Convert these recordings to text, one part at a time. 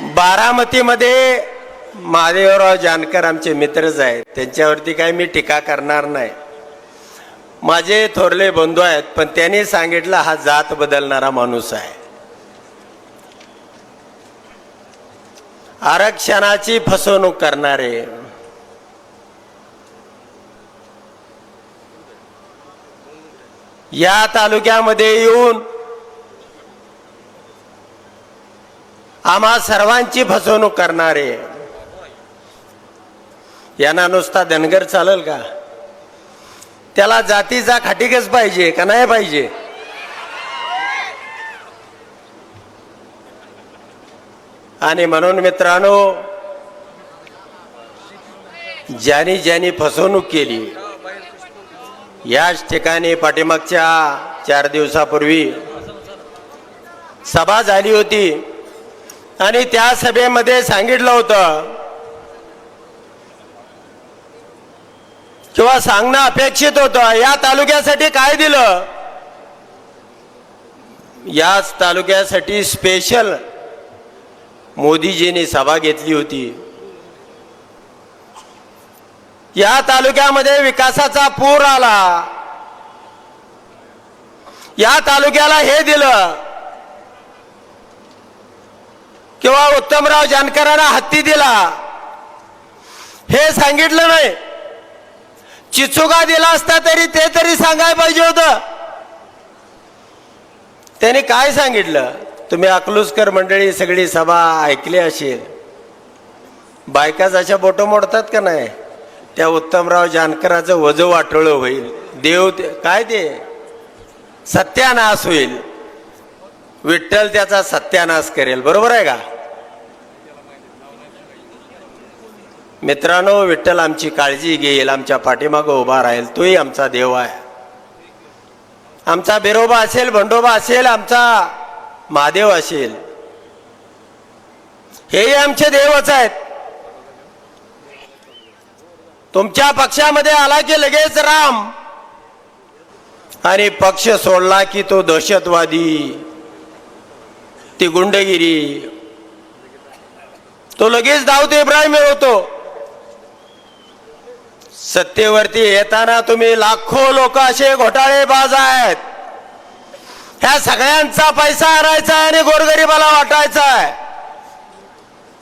बारामतीमध्ये महादेवराव जानकर आमचे मित्रच आहेत. त्यांच्यावरती काही मी टीका करणार नाही. माझे थोरले बंधू आहेत पण त्यांनी सांगितलं हा जात बदलणारा माणूस आहे. आरक्षणाची फसवणूक करणारे या तालुक्यामध्ये येऊन आम्हा सर्वांची फसवणूक करणारे. यांना नुसता धनगर चालेल का? त्याला जातीचा खाटिकच पाहिजे का नाही पाहिजे? आणि म्हणून मित्रांनो ज्यानी ज्यांनी फसवणूक केली याच ठिकाणी पाठीमागच्या चार दिवसापूर्वी सभा झाली होती. आणि त्या सभेमध्ये सांगितलं होतं. किंवा सांगणं अपेक्षित होतं. या तालुक्यासाठी काय दिलं? याच तालुक्यासाठी स्पेशल मोदीजींनी सभा घेतली होती. या तालुक्यामध्ये विकासाचा पूर आला. या तालुक्याला हे दिलं. किंवा उत्तमराव जानकरांना हत्ती दिला. हे सांगितलं नाही. चिचुका दिला असता तरी ते तरी सांगायला पाहिजे होतं. त्यांनी काय सांगितलं? तुम्ही अकलूसकर मंडळी सगळी सभा ऐकली असेल. बायका जशा बोटं मोडतात का नाही? त्या उत्तमराव जानकराचं वजू वाटोळं होईल. देव ते- काय ते? सत्यानाश होईल. विठ्ठल त्याचा सत्यानाश करेल. बरोबर आहे का? मित्रांनो विठ्ठल आमची काळजी घेईल आमच्या पाठीमागं उभा राहील. तोही आमचा देव आहे. आमचा बिरोबा असेल भंडोबा असेल आमचा महादेव असेल. हेही आमचे देवच आहेत. तुमच्या पक्षामध्ये आला की लगेच राम. आणि पक्ष सोडला की तो दहशतवादी. ती गुंडगिरी. तो लगेच दाऊद इब्राहिम मिळवतो सत्तेवरती येताना तुम्ही लाखो लोक असे घोटाळेबाज आहेत. ह्या सगळ्यांचा पैसा आणायचा आहे आणि गोरगरिबाला वाटायचा आहे.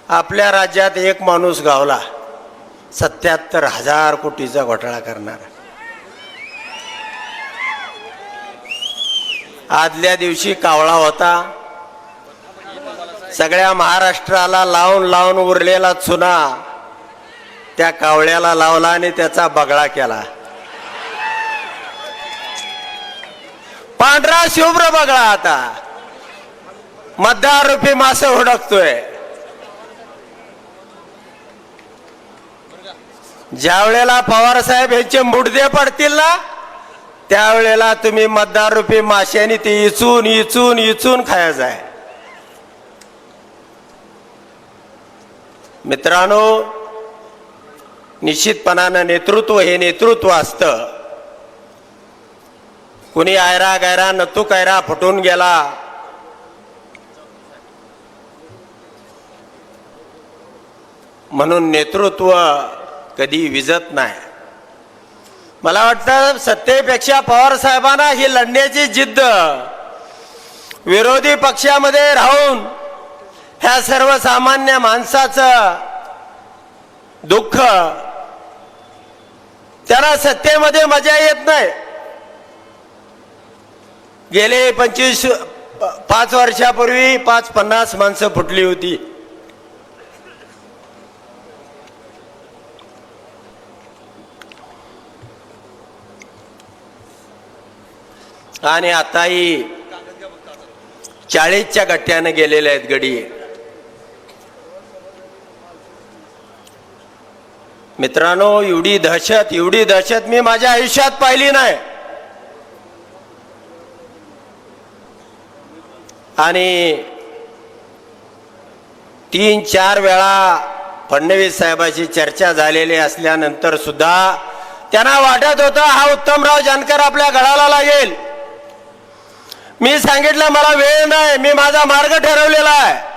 आपल्या राज्यात एक माणूस गावला. सत्याहत्तर हजार कोटीचा घोटाळा करणार. आदल्या दिवशी कावळा होता. सगळ्या महाराष्ट्राला लावून लावून उरलेला चुना त्या कावळ्याला लावला आणि त्याचा बगळा केला. पांढरा शुभ्र बगळा आता. मतदार रुपी मासे हुडकतोय. ज्या वेळेला पवार साहेब यांचे मुडदे पडतील ना त्यावेळेला तुम्ही मतदार रुपी माश्याने ते इचून इचून इचून खायचं आहे मित्रांनो निश्चितपणानं नेतृत्व हे नेतृत्व असतं. कुणी आयरा गायरा नतू कायरा फुटून गेला. म्हणून नेतृत्व कधी विजत नाही. मला वाटतं सत्तेपेक्षा पवार साहेबांना ही लढण्याची जिद्द विरोधी पक्षामध्ये राहून ह्या सर्वसामान्य माणसाचं दुःख त्याला सत्तेमध्ये मजा येत नाही. गेले पंचवीस पाच वर्षापूर्वी पाच पन्नास माणसं फुटली होती. आणि आताही चाळीसच्या गट्ट्यानं गेलेले आहेत गडी. मित्रांनो एवढी दहशत एवढी दहशत मी माझ्या आयुष्यात पाहिली नाही. आणि तीन चार वेळा फडणवीस साहेबाची चर्चा झालेली असल्यानंतर सुद्धा त्यांना वाटत होतं हा उत्तमराव जानकर आपल्या गळाला लागेल. मी सांगितलं मला वेळ नाही मी माझा मार्ग ठरवलेला आहे.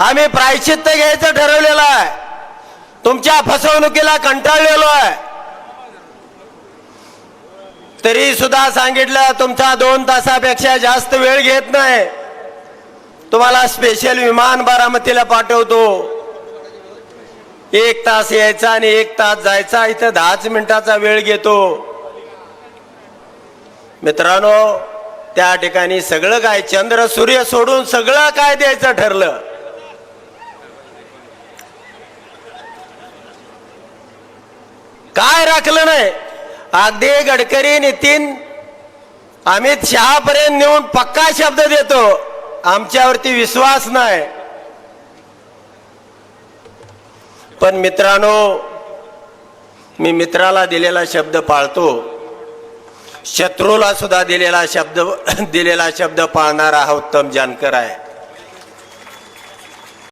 आम्ही प्रायश्चित्त घ्यायचं ठरवलेलं आहे. तुमच्या फसवणुकीला कंटाळलेलो आहे. तरी सुद्धा सांगितलं तुमचा दोन तासापेक्षा जास्त वेळ घेत नाही. तुम्हाला स्पेशल विमान बारामतीला पाठवतो. एक तास यायचा आणि एक तास जायचा इथं दहाच मिनिटाचा वेळ घेतो. मित्रांनो त्या ठिकाणी सगळं काय चंद्र सूर्य सोडून सगळं काय द्यायचं ठरलं? काय राखलं नाही? अगदी गडकरी नितीन अमित शहापर्यंत नेऊन पक्का शब्द देतो. आमच्यावरती विश्वास नाही. पण मित्रांनो मी मित्राला दिलेला शब्द पाळतो. शत्रूला सुद्धा दिलेला शब्द दिलेला शब्द पाळणारा हा उत्तम जानकर आहे.